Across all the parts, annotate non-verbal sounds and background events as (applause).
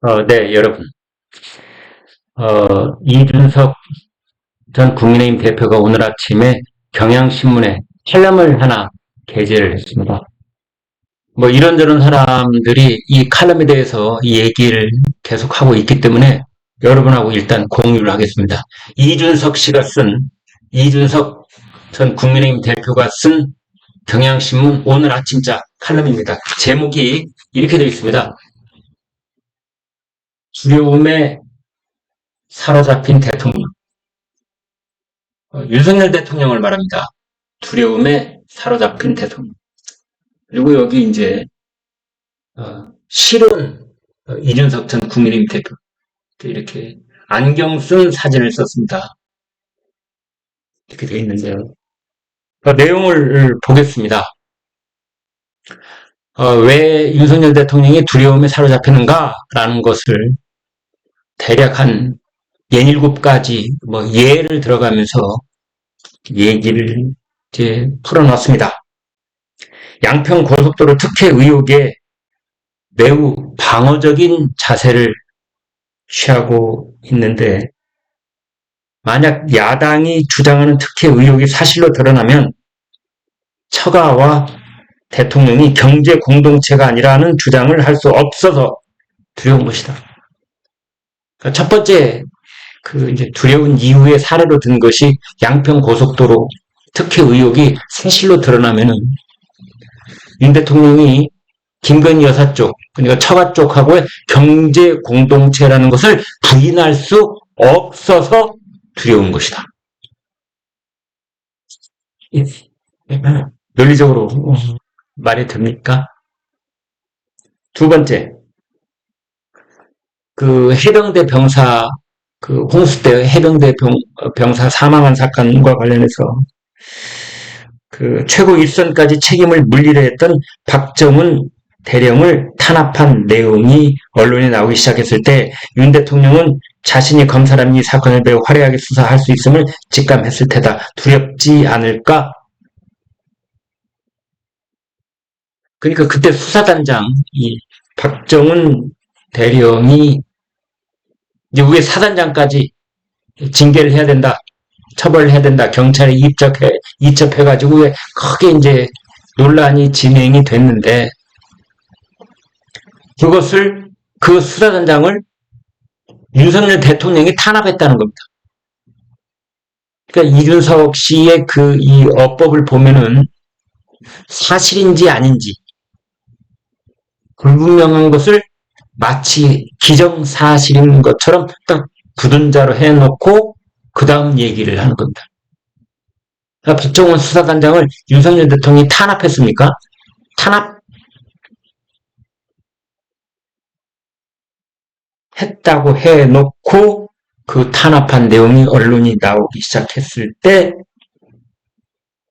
어, 네, 여러분. 어, 이준석 전 국민의힘 대표가 오늘 아침에 경향신문에 칼럼을 하나 게재를 했습니다. 뭐 이런저런 사람들이 이 칼럼에 대해서 이 얘기를 계속하고 있기 때문에 여러분하고 일단 공유를 하겠습니다. 이준석 씨가 쓴, 이준석 전 국민의힘 대표가 쓴 경향신문 오늘 아침자 칼럼입니다. 제목이 이렇게 되어 있습니다. 두려움에 사로잡힌 대통령. 어, 윤석열 대통령을 말합니다. 두려움에 사로잡힌 대통령. 그리고 여기 이제 어, 실은 어, 이준석 전 국민의힘 대표 이렇게 안경 쓴 사진을 썼습니다. 이렇게 되어 있는데요. 그 내용을 보겠습니다. 어, 왜 윤석열 대통령이 두려움에 사로잡히는가라는 것을 대략 한 예닐곱 가지 뭐 예를 들어가면서 얘기를 이제 풀어놨습니다. 양평 고속도로 특혜 의혹에 매우 방어적인 자세를 취하고 있는데 만약 야당이 주장하는 특혜 의혹이 사실로 드러나면 처가와 대통령이 경제 공동체가 아니라는 주장을 할 수 없어서 두려운 것이다. 그러니까 첫 번째 그 이제 두려운 이후의 사례로 든 것이 양평 고속도로 특혜 의혹이 사실로 드러나면은 윤 대통령이 김건희 여사 쪽, 그러니까 처가 쪽하고의 경제 공동체라는 것을 부인할 수 없어서 두려운 것이다. 논리적으로 말이 됩니까? 두 번째, 그 해병대 병사, 그 홍수 때 해병대 병, 병사 사망한 사건과 관련해서 그 최고 일선까지 책임을 물리려 했던 박정훈 대령을 탄압한 내용이 언론에 나오기 시작했을 때 윤 대통령은 자신이 검사라면 이 사건을 매우 화려하게 수사할 수 있음을 직감했을 테다. 두렵지 않을까? 그러니까 그때 수사단장 이 박정훈 대령이 이제 위에 사단장까지 징계를 해야 된다. 처벌을 해야 된다. 경찰에 입적해, 입첩해가지고 크게 이제 논란이 진행이 됐는데 그것을 그 수사단장을 윤석열 대통령이 탄압했다는 겁니다. 그러니까 이준석 씨의 그 이 어법을 보면은 사실인지 아닌지 불분명한 것을 마치 기정사실인 것처럼 딱 부둔자로 해놓고 그 다음 얘기를 하는 겁니다. 그러니까 박정원 수사단장을 윤석열 대통령이 탄압했습니까? 탄압 했다고 해놓고 그 탄압한 내용이 언론이 나오기 시작했을 때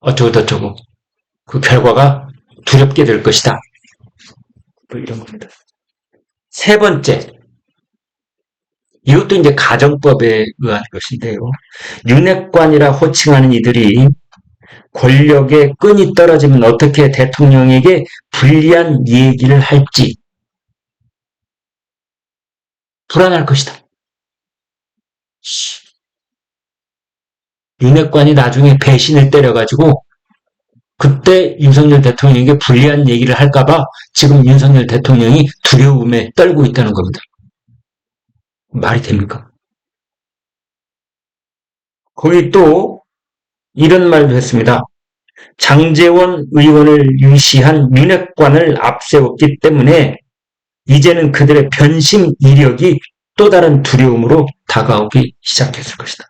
어쩌고 저쩌고 그 결과가 두렵게 될 것이다. 뭐 이런 겁니다. 세 번째, 이것도 이제 가정법에 의한 것인데요. 윤핵관이라 호칭하는 이들이 권력의 끈이 떨어지면 어떻게 대통령에게 불리한 얘기를 할지 불안할 것이다. 윤핵관이 나중에 배신을 때려가지고 그때 윤석열 대통령에게 불리한 얘기를 할까봐 지금 윤석열 대통령이 두려움에 떨고 있다는 겁니다. 말이 됩니까? 거기 또 이런 말도 했습니다. 장재원 의원을 유시한 윤핵관을 앞세웠기 때문에 이제는 그들의 변심 이력이 또 다른 두려움으로 다가오기 시작했을 것이다.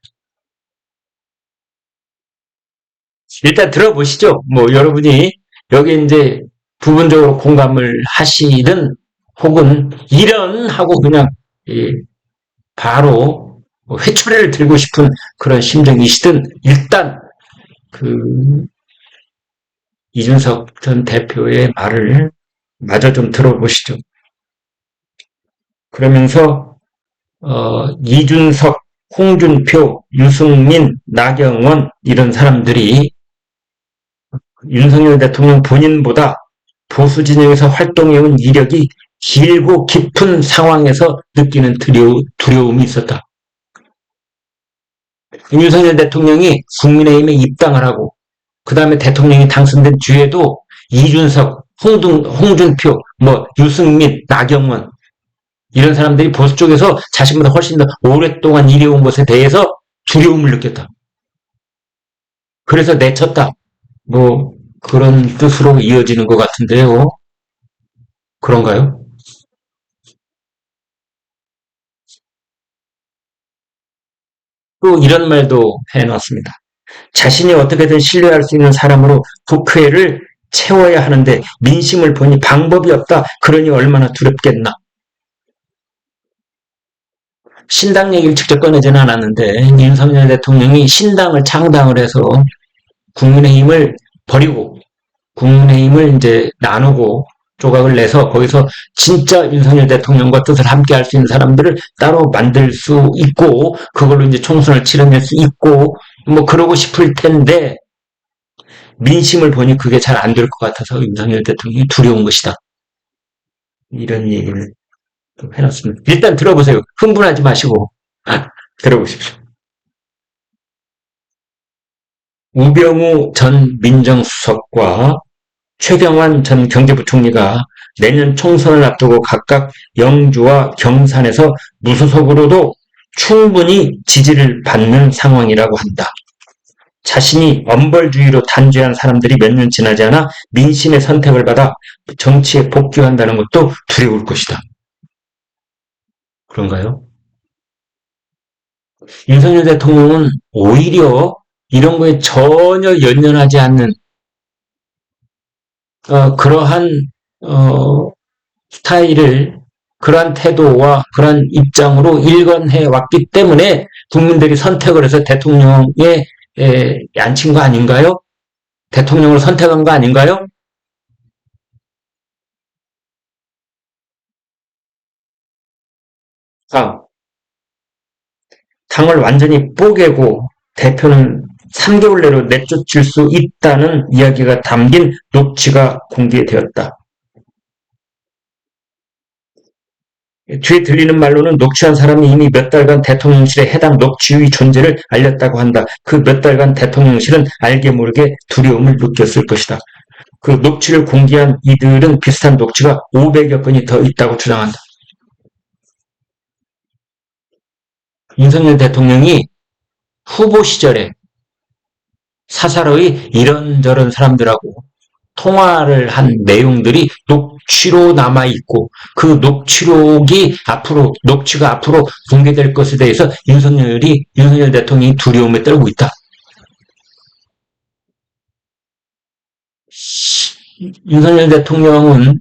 일단 들어보시죠. 뭐 여러분이 여기 이제 부분적으로 공감을 하시든 혹은 이런 하고 그냥 바로 뭐 회초리를 들고 싶은 그런 심정이시든 일단 그 이준석 전 대표의 말을 마저 좀 들어보시죠. 그러면서 어, 이준석, 홍준표, 유승민, 나경원 이런 사람들이 윤석열 대통령 본인보다 보수 진영에서 활동해온 이력이 길고 깊은 상황에서 느끼는 두려움, 두려움이 있었다. 윤석열 대통령이 국민의힘에 입당을 하고 그 다음에 대통령이 당선된 뒤에도 이준석, 홍준, 홍준표, 뭐 유승민, 나경원 이런 사람들이 보수 쪽에서 자신보다 훨씬 더 오랫동안 일해온 것에 대해서 두려움을 느꼈다. 그래서 내쳤다. 뭐 그런 뜻으로 이어지는 것 같은데요. 그런가요? 또 이런 말도 해놨습니다. 자신이 어떻게든 신뢰할 수 있는 사람으로 국회를 채워야 하는데 민심을 보니 방법이 없다. 그러니 얼마나 두렵겠나. 신당 얘기를 직접 꺼내지는 않았는데 윤석열 대통령이 신당을 창당을 해서 국민의힘을 버리고 국민의힘을 이제 나누고 조각을 내서 거기서 진짜 윤석열 대통령과 뜻을 함께 할 수 있는 사람들을 따로 만들 수 있고 그걸로 이제 총선을 치러낼 수 있고 뭐 그러고 싶을 텐데 민심을 보니 그게 잘 안 될 것 같아서 윤석열 대통령이 두려운 것이다. 이런 얘기를 해놨습니다. 일단 들어보세요. 흥분하지 마시고 들어보십시오. 우병우 전 민정수석과 최경환 전 경제부총리가 내년 총선을 앞두고 각각 영주와 경산에서 무소속으로도 충분히 지지를 받는 상황이라고 한다. 자신이 엄벌주의로 단죄한 사람들이 몇 년 지나지 않아 민심의 선택을 받아 정치에 복귀한다는 것도 두려울 것이다. 그런가요? 윤석열 대통령은 오히려 이런 거에 전혀 연연하지 않는 어, 그러한 어, 스타일을 그러한 태도와 그러한 입장으로 일관해 왔기 때문에 국민들이 선택을 해서 대통령에 에, 앉힌 거 아닌가요? 대통령을 선택한 거 아닌가요? 아, 당을 완전히 뽀개고 대표는 3개월 내로 내쫓을 수 있다는 이야기가 담긴 녹취가 공개되었다. 뒤에 들리는 말로는 녹취한 사람이 이미 몇 달간 대통령실에 해당 녹취의 존재를 알렸다고 한다. 그 몇 달간 대통령실은 알게 모르게 두려움을 느꼈을 것이다. 그 녹취를 공개한 이들은 비슷한 녹취가 500여 건이 더 있다고 주장한다. 윤석열 대통령이 후보 시절에 사사로이 이런저런 사람들하고 통화를 한 내용들이 녹취로 남아 있고 그 녹취록이 앞으로, 녹취가 앞으로 공개될 것에 대해서 윤석열이, 윤석열 대통령이 두려움에 떨고 있다. 윤석열 대통령은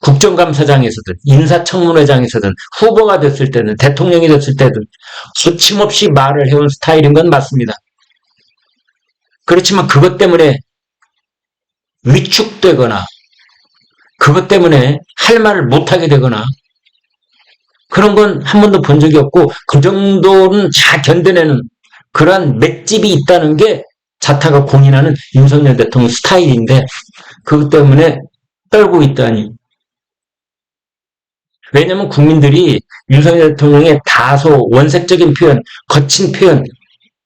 국정감사장에서든 인사청문회장에서든 후보가 됐을 때는 대통령이 됐을 때든 수침없이 말을 해온 스타일인 건 맞습니다. 그렇지만 그것 때문에 위축되거나 그것 때문에 할 말을 못하게 되거나 그런 건 한 번도 본 적이 없고 그 정도는 잘 견뎌내는 그러한 맷집이 있다는 게 자타가 공인하는 윤석열 대통령 스타일인데 그것 때문에 떨고 있다니. 왜냐하면 국민들이 윤석열 대통령의 다소 원색적인 표현, 거친 표현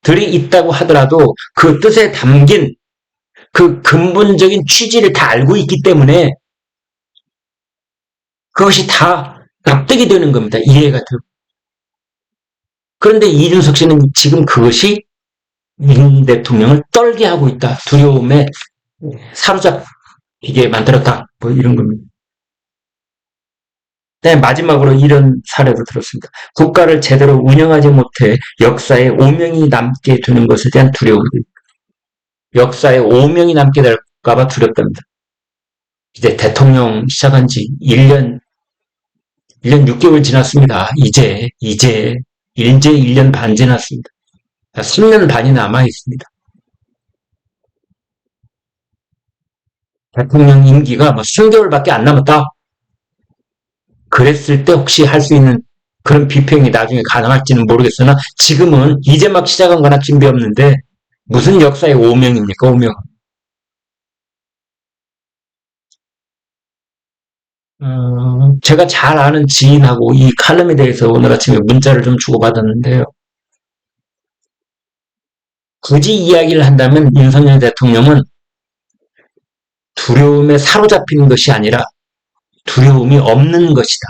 들이 있다고 하더라도 그 뜻에 담긴 그 근본적인 취지를 다 알고 있기 때문에 그것이 다 납득이 되는 겁니다. 이해가 되고. 그런데 이준석 씨는 지금 그것이 윤 대통령을 떨게 하고 있다. 두려움에 사로잡히게 만들었다. 뭐 이런 겁니다. 네, 마지막으로 이런 사례도 들었습니다. 국가를 제대로 운영하지 못해 역사에 오명이 남게 되는 것에 대한 두려움이 역사에 오명이 남게 될까봐 두렵답니다. 이제 대통령 시작한 지 1년, 1년 6개월 지났습니다. 이제, 이제, 이제 1년 반 지났습니다. 3년 반이 남아 있습니다. 대통령 임기가 뭐 3개월밖에 안 남았다. 그랬을 때 혹시 할 수 있는 그런 비평이 나중에 가능할지는 모르겠으나 지금은 이제 막 시작한 거나 준비 없는데 무슨 역사의 오명입니까? 오명. 어, 제가 잘 아는 지인하고 이 칼럼에 대해서 오늘 아침에 문자를 좀 주고받았는데요. 굳이 이야기를 한다면 윤석열 대통령은 두려움에 사로잡히는 것이 아니라 두려움이 없는 것이다.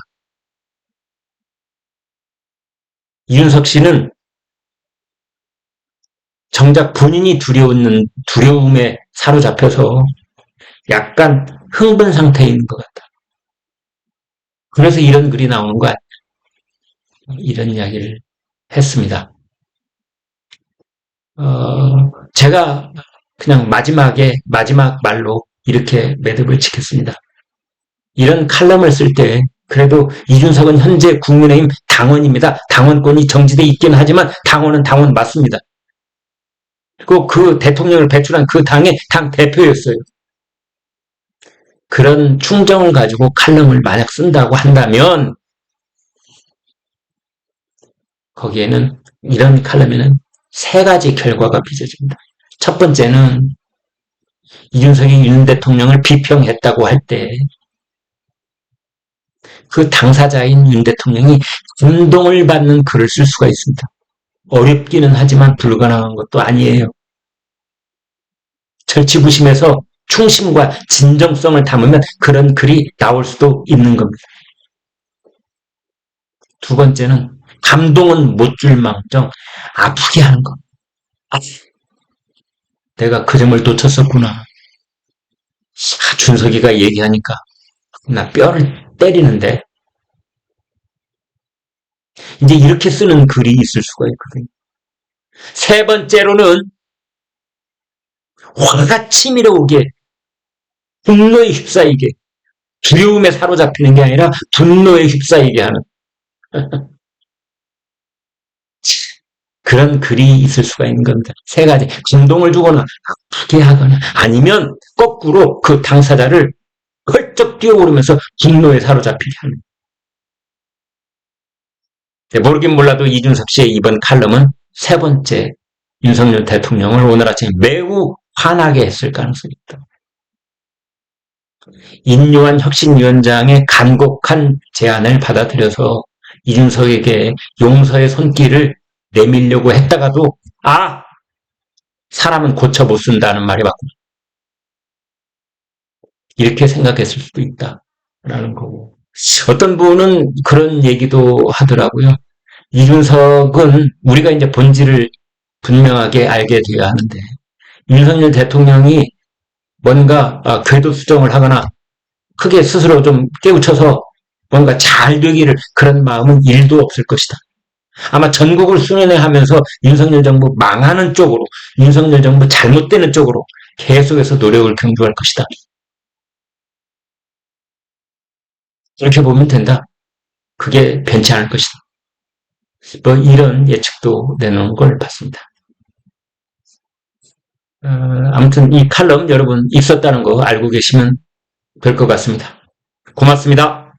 이준석 씨는 정작 본인이 두려운, 두려움에 사로잡혀서 약간 흥분 상태에 있는 것 같다. 그래서 이런 글이 나오는 거 아니야. 이런 이야기를 했습니다. 어, 제가 그냥 마지막에, 마지막 말로 이렇게 매듭을 지켰습니다. 이런 칼럼을 쓸 때, 그래도 이준석은 현재 국민의힘 당원입니다. 당원권이 정지돼 있긴 하지만 당원은 당원 맞습니다. 그리고 그 대통령을 배출한 그 당의 당 대표였어요. 그런 충정을 가지고 칼럼을 만약 쓴다고 한다면 거기에는 이런 칼럼에는 세 가지 결과가 빚어집니다. 첫 번째는 이준석이 윤 대통령을 비평했다고 할 때 그 당사자인 윤 대통령이 감동을 받는 글을 쓸 수가 있습니다. 어렵기는 하지만 불가능한 것도 아니에요. 절치부심에서 충심과 진정성을 담으면 그런 글이 나올 수도 있는 겁니다. 두 번째는 감동은 못 줄 망정 아프게 하는 것. 아, 내가 그 점을 놓쳤었구나. 아, 준석이가 얘기하니까 나 뼈를 때리는데 이제 이렇게 쓰는 글이 있을 수가 있거든요. 세 번째로는 화가 치밀어 오게 분노에 휩싸이게 두려움에 사로잡히는 게 아니라 분노에 휩싸이게 하는 (laughs) 그런 글이 있을 수가 있는 겁니다. 세 가지 감동을 주거나 아프게 하거나 아니면 거꾸로 그 당사자를 헐쩍 뛰어오르면서 분노에 사로잡히게 네, 모르긴 몰라도 이준석 씨의 이번 칼럼은 세 번째 윤석열 대통령을 오늘 아침 매우 화나게 했을 가능성이 있다. 인요한 혁신위원장의 간곡한 제안을 받아들여서 이준석에게 용서의 손길을 내밀려고 했다가도 아 사람은 고쳐 못 쓴다는 말이 맞구나. 이렇게 생각했을 수도 있다라는 거고 어떤 분은 그런 얘기도 하더라고요. 이준석은 우리가 이제 본질을 분명하게 알게 되어야 하는데 윤석열 대통령이 뭔가 아, 궤도 수정을 하거나 크게 스스로 좀 깨우쳐서 뭔가 잘 되기를 그런 마음은 일도 없을 것이다. 아마 전국을 수련회 하면서 윤석열 정부 망하는 쪽으로, 윤석열 정부 잘못되는 쪽으로 계속해서 노력을 경주할 것이다. 이렇게 보면 된다. 그게 않을 것이다. 뭐 이런 예측도 내놓은 걸 봤습니다. 어, 아무튼 이 칼럼 여러분 있었다는 거 알고 계시면 될 것 같습니다. 고맙습니다.